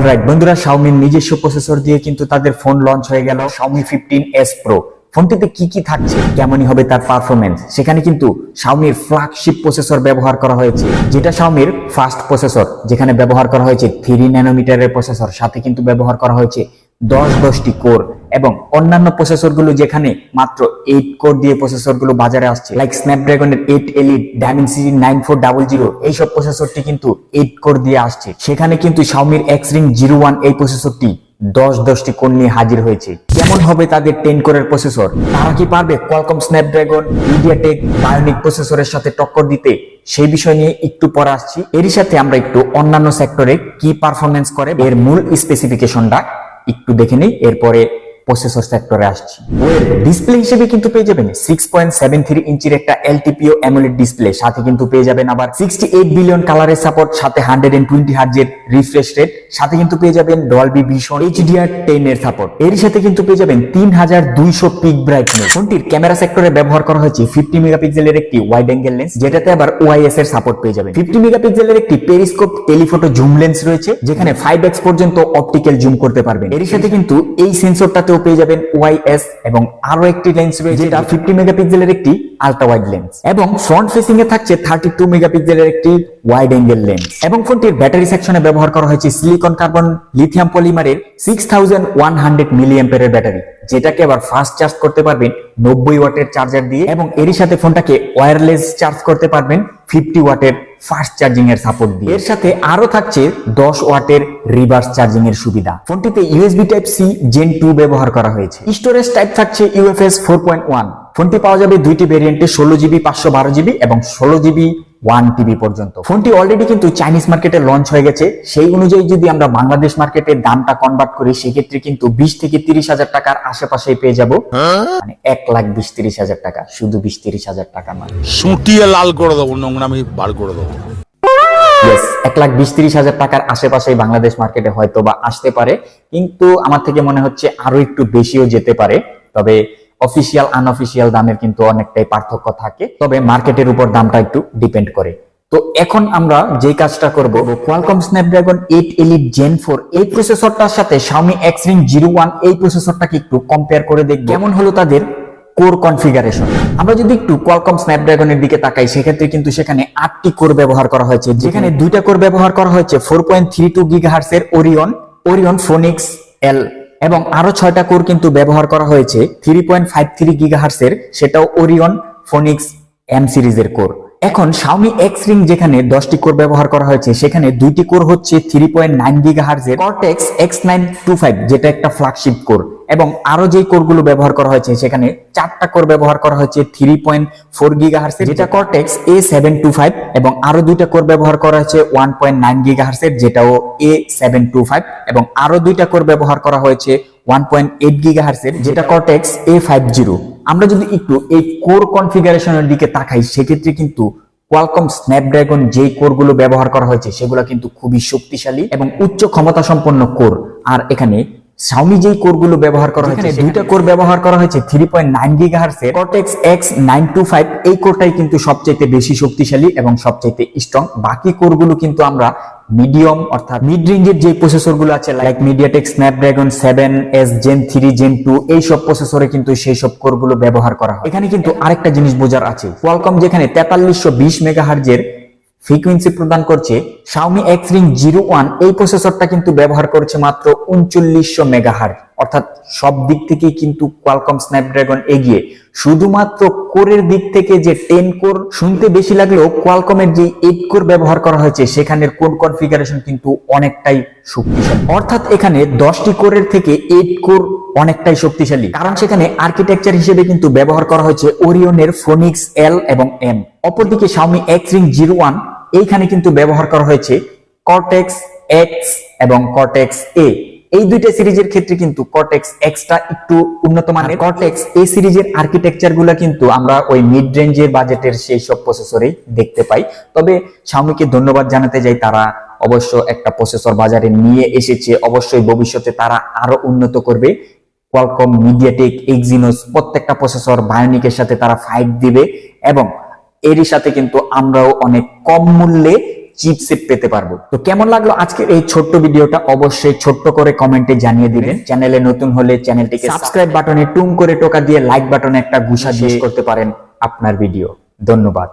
Alright বন্ধুরা শাওমির নিজস্ব processor দিয়ে কিন্তু তাদের ফোন লঞ্চ হয়ে গেল শাওমি ফিফটিন এস প্রো ফোনটিতে কি কি থাকছে, কেমনই হবে তার পারফরমেন্স সেখানে কিন্তু শাওমির ফ্ল্যাগশিপ প্রসেসর ব্যবহার করা হয়েছে, যেটা শাওমির ফাস্ট প্রসেসর যেখানে ব্যবহার করা হয়েছে থ্রি ন্যানোমিটারের প্রসেসর সাথে কিন্তু ব্যবহার করা হয়েছে দশ দশটি কোর এবং অন্যান্য প্রসেসরগুলো যেখানে মাত্র এইট কোর দিয়ে প্রসেসরগুলো বাজারে আসছে like স্ন্যাপড্রাগনের eight elite Dimensity nine four double zero এইসব প্রসেসরটি কিন্তু এইট কোর দিয়ে আসছে। সেখানে কিন্তু শাওমির এক্স রিং জিরো ওয়ান এই প্রসেসরটি দশ দশটি কোর নিয়ে হাজির হয়েছে। কেমন হবে তাদের টেন কোরের প্রসেসর তারা কি পারবে কোয়ালকম স্ন্যাপড্রাগন মিডিয়াটেক বায়োনিক প্রসেসরের সাথে টক্কর দিতে? সেই বিষয় নিয়ে একটু পরে আসছি। এরই সাথে আমরা একটু অন্যান্য সেক্টরে কি পারফরমেন্স করে, এর মূল স্পেসিফিকেশনটা একটু দেখে নেই, এরপরে প্রসেসর সেক্টরে আসছি। ডিসপ্লে হিসেবে কিন্তু পেয়ে যাবেন সিক্স পয়েন্ট সেভেন থ্রি ইঞ্চির একটা এলটিপিও অ্যামোলেড ডিসপ্লে সাথে কিন্তু পেয়ে যাবেন আবার সিক্সটি এইট বিলিয়ন কালারের সাপোর্ট সাথে হান্ড্রেড এন্ড টোয়েন্টি হার্জের রিফ্রেশ রেট সাথে কিন্তু পেয়ে যাবেন ডলবি ভিশন এইচডিআর টেন এর সাপোর্ট এর সাথে কিন্তু পেয়ে যাবেন তিন হাজার দুইশো পিক ব্রাইটনেস ফোনটির ক্যামেরা সেক্টরে ব্যবহার করা হয়েছে ফিফটি মেগাপিক্সেলের একটি ওয়াইড অ্যাঙ্গেল লেন্স যেটাতে আবার ওআইএস এর সাপোর্ট পেয়ে যাবেন। ফিফটি মেগাপিক্সেলের একটি পেরিস্কোপ টেলিফোটো জুম লেন্স রয়েছে যেখানে ফাইভ এক্স পর্যন্ত অপটিক্যাল জুম করতে পারবেন। এর সাথে কিন্তু এই সেন্সরটাতেও পেয়ে যাবেন ওআইএস এবং আরও একটি লেন্স রয়েছে যেটা ফিফটি মেগাপিক্সেলের একটি আলট্রা ওয়াইড লেন্স এবং ফ্রন্ট ফেসিং এ থাকছে থার্টি টু মেগাপিক্সেলের একটি ওয়াইড অ্যাঙ্গেল লেন্স এবং ফোনটির ব্যাটারি সেকশনে ব্যবহার করা হয়েছে সিলিকন কার্বন লিথিয়াম পলিমারের সিক্স থাউজেন্ড ওয়ান হান্ড্রেড মিলিয়াম্পের ব্যাটারি, যেটাকে আবার ফাস্ট চার্জ করতে পারবেন নব্বই ওয়াটের চার্জার দিয়ে এবং এরই সাথে ফোনটাকে ওয়্যারলেস চার্জ করতে পারবেন ফিফটি ওয়াটের ফাস্ট চার্জিং এর সাপোর্ট দিয়ে। এর সাথে আরও থাকছে দশ ওয়াটের রিভার্স চার্জিং এর সুবিধা। ফোনটিতে USB type C gen two ব্যবহার করা হয়েছে। স্টোরেজ টাইপ থাকছে ইউএফএস ফোর পয়েন্ট ওয়ান ফোনটি পাওয়া যাবে দুইটি ভেরিয়েন্টে ষোলো জিবি পাঁচশো বারো জিবি এবং ষোলো জিবি ওয়ান টিবি পর্যন্ত। ফোনটি অলরেডি কিন্তু চাইনিজ মার্কেটে লঞ্চ হয়ে গেছে। সেই অনুযায়ী যদি আমরা বাংলাদেশ মার্কেটের দামটা কনভার্ট করি সেক্ষেত্রে কিন্তু বিশ থেকে তিরিশ হাজার টাকার আশেপাশে পেয়ে যাব। মানে এক লাখ বিশ তিরিশ হাজার টাকা। শুধু বিশ তিরিশ হাজার টাকা নয়। সুটিয়ে লাল করে দেবো নোংরামি বার করে দেবো। ইয়েস এক লাখ বিশ তিরিশ হাজার টাকার আশেপাশে বাংলাদেশ মার্কেটে হয়তো বা আসতে পারে। কিন্তু আমার থেকে মনে হচ্ছে আরও একটু বেশিও যেতে পারে। তবে অফিসিয়াল আনঅফিসিয়াল দামের কিন্তু অনেকটাই পার্থক্য থাকে। তবে মার্কেটের উপর দামটা একটু ডিপেন্ড করে। তো এখন আমরা যে কাজটা করব Qualcomm Snapdragon eight elite gen four এই প্রসেসরটার সাথে Xiaomi X ring zero one এই প্রসেসরটাকে একটু কম্পেয়ার করে দেখব। কেমন হলো তাদের কোর কনফিগারেশন আমরা যদি একটু কোয়ালকম স্ন্যাপড্রাগনের দিকে তাকাই, সেক্ষেত্রে কিন্তু সেখানে আটটি কোর ব্যবহার করা হয়েছে, যেখানে দুইটা কোর ব্যবহার করা হয়েছে four point three two gigahertz এর ওরিয়ন ওরিয়ন ফোনিক্স এল এবং আরও ছয়টা কোর কিন্তু ব্যবহার করা হয়েছে থ্রি পয়েন্ট ফাইভ থ্রি গিগাহার্সের সেটাও ওরিয়ন ফোনিক্স এম সিরিজের কোর। এখন Xiaomi এক্স রিং যেখানে দশটি কোর ব্যবহার করা হয়েছে, সেখানে দুইটি কোর হচ্ছে থ্রি পয়েন্ট নাইন গিগাহার্স এর Cortex X nine two five যেটা একটা ফ্ল্যাগশিপ কোর এবং আরও যে কোরগুলো ব্যবহার করা হয়েছে, সেখানে চারটা কোর ব্যবহার করা হয়েছে থ্রি পয়েন্ট ফোর গিগাহার্স এর যেটা Cortex A seven two five এবং আরও দুইটা কোর ব্যবহার করা হয়েছে ওয়ান পয়েন্ট নাইন গিগাহার্স এর যেটাও এ সেভেন টু ফাইভ এবং আরও দুইটা কোর ব্যবহার করা হয়েছে ওয়ান পয়েন্ট এইট গিগাহার্স এর যেটা কর্টেক্স এ ফাইভ জিরো আমরা যদি একটু এই কোর কনফিগারেশনের দিকে তাকাই, সেক্ষেত্রে কিন্তু কোয়ালকম স্ন্যাপড্রাগন যে কোরগুলো ব্যবহার করা হয়েছে, সেগুলো কিন্তু খুবই শক্তিশালী এবং উচ্চ ক্ষমতা সম্পন্ন কোর। আর এখানে Xiaomi যেই কোরগুলো ব্যবহার করা হয়েছে দুইটা কোর ব্যবহার করা হয়েছে থ্রি পয়েন্ট নাইন গিগাহার্স এর Cortex X nine two five এই কোরটাই কিন্তু সবচাইতে বেশি শক্তিশালী এবং সবচাইতে স্ট্রং বাকি কোরগুলো কিন্তু আমরা মিডিয়াম অর্থাৎ মিড রেঞ্জের যে প্রসেসরগুলো আছে like MediaTek Snapdragon seven S gen three gen two এই সব প্রসেসরে কিন্তু সেই সব কোরগুলো ব্যবহার করা হয়। এখানে কিন্তু আরেকটা জিনিস বোঝার আছে। কোয়ালকম যেখানে তেতাল্লিশশো বিশ মেগাহার্জের ফ্রিকুয়েন্সি প্রদান করছে Xiaomi X ring zero one এই প্রসেসরটা কিন্তু ব্যবহার করছে মাত্র উনচল্লিশশো মেগাহার্জ অর্থাৎ সব দিক থেকেই কিন্তু কোয়ালকম স্ন্যাপড্রাগন এগিয়ে। শুধুমাত্র কোরের দিক থেকে যে টেন কোর শুনতে বেশি লাগলেও কোয়ালকমের যে এইট কোর ব্যবহার করা হয়েছে, সেখানের কোড কনফিগারেশন কিন্তু অনেকটাই শক্তিশালী। অর্থাৎ এখানে দশটি কোরের থেকে এইট কোর অনেকটাই শক্তিশালী। কারণ সেখানে আর্কিটেকচার হিসেবে কিন্তু ব্যবহার করা হয়েছে ওরিয়নের ফোনিক্স এল এবং এম অপরদিকে Xiaomi X ring zero one এইখানে কিন্তু ব্যবহার করা হয়েছে কর্টেক্স এক্স এবং কর্টেক্স এ এই দুইটা সিরিজের ক্ষেত্রে কিন্তু কর্টেক্স এক্সটা একটু উন্নত মানের। কর্টেক্স এই সিরিজের আর্কিটেকচারগুলা কিন্তু আমরা ওই মিড রেঞ্জের বাজেটের সেই সব প্রসেসরেই দেখতে পাই। তবে Xiaomi-কে ধন্যবাদ জানাতে যাই তারা অবশ্য একটা প্রসেসর বাজারে নিয়ে এসেছে। অবশ্যই ভবিষ্যতে তারা আরও উন্নত করবে। কোয়ালকম মিডিয়াটেক এক্সিনোস প্রত্যেকটা প্রসেসর বায়োনিকের সাথে তারা ফাইট দিবে। এবং এরই সাথে কিন্তু আমরাও অনেক কম মূল্যে চিপসেট পেতে পারব। তো কেমন লাগল আজকের এই ছোট্ট ভিডিওটা? অবশ্যই ছোট্ট করে কমেন্টে জানিয়ে দিবেন। চ্যানেলে নতুন হলে চ্যানেলটিকে সাবস্ক্রাইব বাটনে টুম করে টোকা দিয়ে লাইক বাটনে একটা ঘুষা দিয়ে করতে পারেন আপনার ভিডিও। ধন্যবাদ।